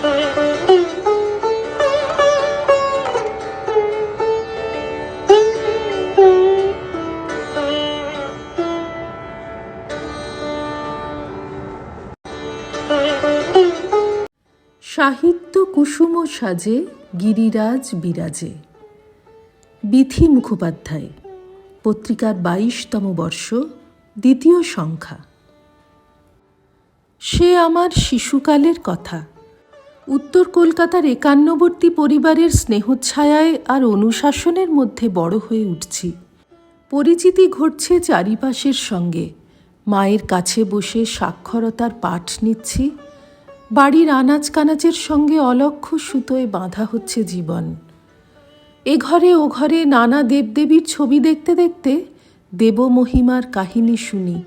সাহিত্য কুসুম সাজে, গিরিরাজ বিরাজে। বিথি মুখোপাধ্যায় পত্রিকার বাইশতম বর্ষ, দ্বিতীয় সংখ্যা। সে আমার শিশুকালের কথা। উত্তর কলকাতার একান্নবর্তী পরিবারের স্নেহচ্ছায়ায় আর অনুশাসনের মধ্যে বড় হয়ে উঠছি। পরিচিতি ঘটছে চারিপাশের সঙ্গে। মায়ের কাছে বসে সাক্ষরতার পাঠ নিচ্ছি। বাড়ির আনাজ কানাচের সঙ্গে অলক্ষ্য সুতোয় বাঁধা হচ্ছে জীবন। এ ঘরে ও ঘরে নানা দেবদেবীর ছবি দেখতে দেখতে দেবমহিমার কাহিনী শুনি।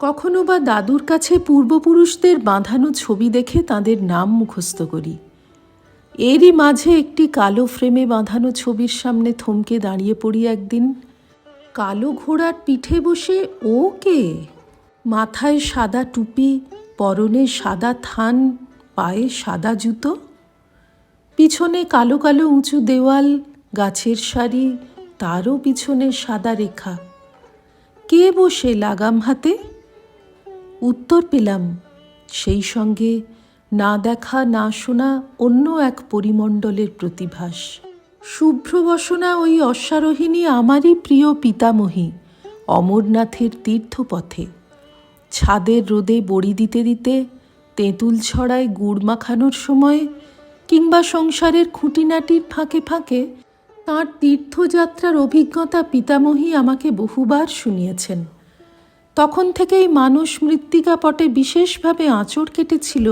কখনো বা দাদুর কাছে পূর্বপুরুষদের বাঁধানো ছবি দেখে তাদের নাম মুখস্থ করি। এরই মাঝে একটি কালো ফ্রেমে বাঁধানো ছবির সামনে থমকে দাঁড়িয়ে পড়ি একদিন। কালো ঘোড়ার পিঠে বসে, ও কে? মাথায় সাদা টুপি, পরনে সাদা থান, পায়ে সাদা জুতো। পিছনে কালো কালো উঁচু দেওয়াল, গাছের সারি, তারও পিছনে সাদা রেখা। কে বসে লাগাম হাতে? উত্তর পেলাম, সেই সঙ্গে না দেখা না শোনা অন্য এক পরিমণ্ডলের প্রতিভাস। শুভ্রবসনা ওই অশ্বারোহিণী আমারই প্রিয় পিতামহী, অমরনাথের তীর্থপথে। ছাদের রোদে বড়ি দিতে দিতে, তেঁতুল ছড়ায় গুড় মাখানোর সময়, কিংবা সংসারের খুঁটিনাটির ফাঁকে ফাঁকে, তাঁর তীর্থযাত্রার অভিজ্ঞতা পিতামহী আমাকে বহুবার শুনিয়েছেন। তখন থেকেই মানুষ মৃত্তিকা পটে বিশেষভাবে আঁচড় কেটেছিল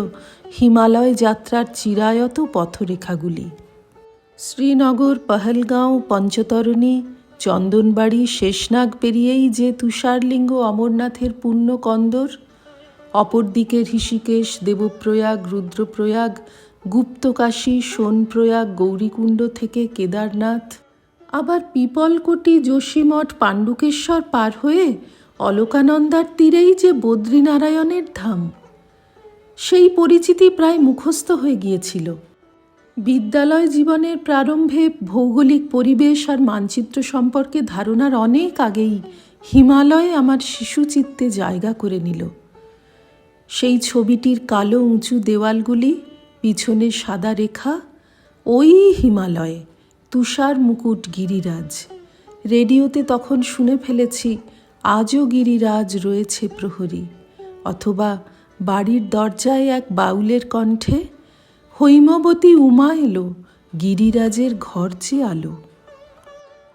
হিমালয় যাত্রার চিরায়ত পথরেখাগুলি। শ্রীনগর, পহলগাঁও, পঞ্চতরণী, চন্দনবাড়ি, শেষনাগ পেরিয়েই যে তুষারলিঙ্গ অমরনাথের পূর্ণ কন্দর অপরদিকে ঋষিকেশ দেবপ্রয়াগ, রুদ্রপ্রয়াগ, গুপ্তকাশী, সোনপ্রয়াগ, গৌরীকুণ্ড থেকে কেদারনাথ, আবার পিপলকোটি, যোশীমঠ, পাণ্ডুকেশ্বর পার হয়ে অলকানন্দার তীরেই যে বদ্রীনারায়ণের ধাম, সেই পরিচিতি প্রায় মুখস্থ হয়ে গিয়েছিল। বিদ্যালয় জীবনের প্রারম্ভে ভৌগোলিক পরিবেশ আর মানচিত্র সম্পর্কে ধারণার অনেক আগেই হিমালয় আমার শিশুচিত্তে জায়গা করে নিল। সেই ছবিটির কালো উঁচু দেওয়ালগুলি পিছনে সাদা রেখা, ওই হিমালয় তুষার মুকুট গিরিরাজ। রেডিওতে তখন শুনে ফেলেছি আজও গিরিরাজ রয়েছে প্রহরী, অথবা বাড়ির দরজায় এক বাউলের কণ্ঠে, হৈমবতী উমা এলো, গিরিরাজের ঘর যে আলো।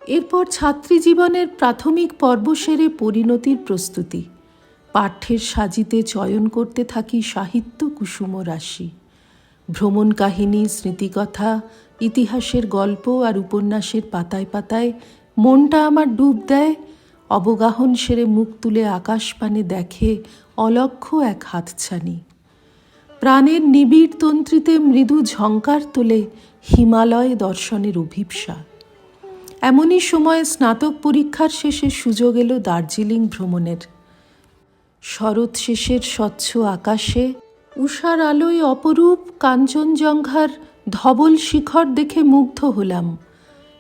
এরপর ছাত্রী জীবনের প্রাথমিক পর্ব সেরে পরিণতির প্রস্তুতি। পাঠ্যের সাজিতে চয়ন করতে থাকি সাহিত্য কুসুম রাশি। ভ্রমণ কাহিনী, স্মৃতিকথা, ইতিহাসের গল্প আর উপন্যাসের পাতায় পাতায় মনটা আমার ডুব দেয় অবগাহন সেরে মুখ তুলে আকাশ পানে দেখে অলক্ষ এক হাতছানি। প্রাণের নিবিড় তন্ত্রীতে মৃদু ঝঙ্কার তোলে হিমালয় দর্শনের অভিপ্সা। এমনই সময় স্নাতক পরীক্ষার শেষে সুযোগ এলো দার্জিলিং ভ্রমণের। শরৎ শেষের স্বচ্ছ আকাশে, উষার আলোয় অপরূপ কাঞ্চনজঙ্ঘার ধবল শিখর দেখে মুগ্ধ হলাম।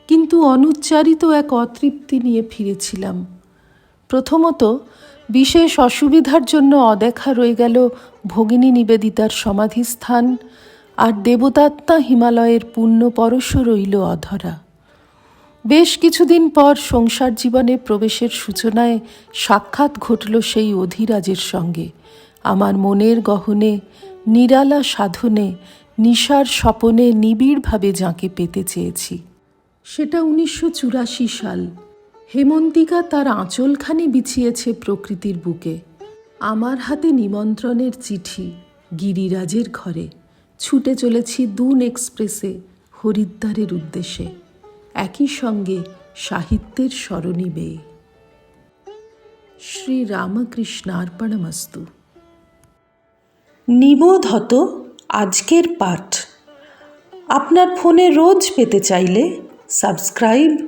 কিন্তু অনুচ্চারিত এক অতৃপ্তি নিয়ে ফিরেছিলাম। প্রথমত, বিশেষ অসুবিধার জন্য অদেখা রয়ে গেল ভগিনী নিবেদিতার সমাধিস্থান, আর দেবতাত্মা হিমালয়ের পুণ্য পরশ রইল অধরা। বেশ কিছুদিন পর সংসার জীবনে প্রবেশের সূচনায় সাক্ষাৎ ঘটল সেই অধিরাজের সঙ্গে। আমার মনের গহনে, নিরালা সাধনে, নিশার স্বপনে নিবিড়ভাবে যাঁকে পেতে চেয়েছি। সেটা উনিশশো চুরাশি সাল। হেমন্তিকা তার আঁচলখানি বিছিয়েছে প্রকৃতির বুকে। আমার হাতে নিমন্ত্রণের চিঠি, গিরিরাজের ঘরে। ছুটে চলেছি দুন এক্সপ্রেসে, হরিদ্বারের উদ্দেশ্যে। একই সঙ্গে সাহিত্যের স্মরণী বেয়ে। শ্রী রামকৃষ্ণার্পণমস্তু নিবোধ হত আজকের পাঠ। আপনার ফোনে রোজ পেতে চাইলে সাবস্ক্রাইব